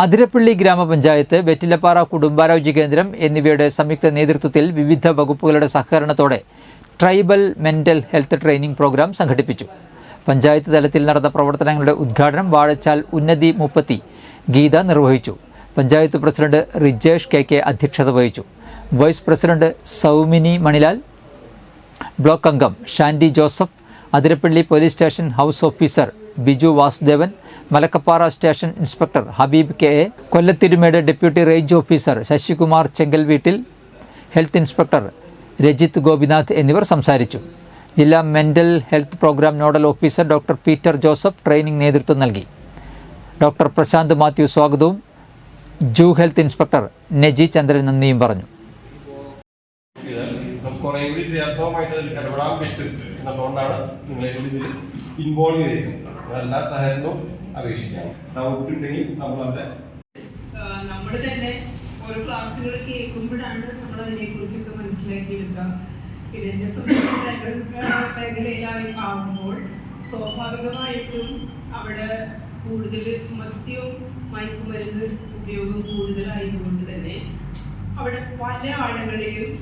അതിരപ്പള്ളി ഗ്രാമപഞ്ചായത്ത് വെറ്റിലപ്പാറ കുടുംബാരോഗ്യ കേന്ദ്രം എന്നിവയുടെ സംയുക്ത നേതൃത്വത്തിൽ വിവിധ വകുപ്പുകളുടെ സഹകരണത്തോടെ tribal mental health training programme സംഘടിപ്പിച്ചു. പഞ്ചായത്ത് തലത്തിൽ നടന്ന പ്രവർത്തനങ്ങളുടെ ഉദ്ഘാടനം വാഴച്ചാൽ ഉന്നതി മുപ്പത്തി ഗീത നിർവഹിച്ചു. Panchayat president Rijesh K K അധ്യക്ഷത വഹിച്ചു. Vice president Soumini Manilal block അംഗം Shandy Joseph Athirappilly police station house officer Biju Vasudevan Malakkappara station inspector Habeeb K A Kollathirumedu deputy range officer Sasikumar Chenkal വീട്ടിൽ health inspector Rajith Gopinath എന്നിവർ സംസാരിച്ചു. ജില്ലാ mental health programme nodal officer doctor Peter Joseph training നേതൃത്വം നൽകി. Doctor Prashant Mathew സ്വാഗതവും ജൂ health inspector Naji ചന്ദ്രൻ നന്ദിയും പറഞ്ഞു. നിങ്ങളെ ഇതിൽ ഇൻവോൾവ് ചെയ്തിരിക്കുന്നത്. എല്ലാ സഹകരണവും അപേക്ഷിക്കാം. ഡൗട്ട് ഉണ്ടെങ്കിൽ നമ്മൾ അവിടെ നമ്മൾ തന്നെ ഓരോ ക്ലാസ്സുകൾ കേൾക്കുമ്പോഴാണ് നമ്മൾ അതിനെ കുറിച്ചൊക്കെ മനസ്സിലാക്കിയെടുക്കുക ഇതിന്റെ സംബന്ധിച്ച മേഖലയിലായി ആവുമ്പോൾ സ്വാഭാവികമായിട്ടും അവിടെ കൂടുതൽ മദ്യവും മയക്കുമരുന്ന് ഉപയോഗം കൂടുതലായതുകൊണ്ട് തന്നെ അവിടെ പല ആളുകളിലും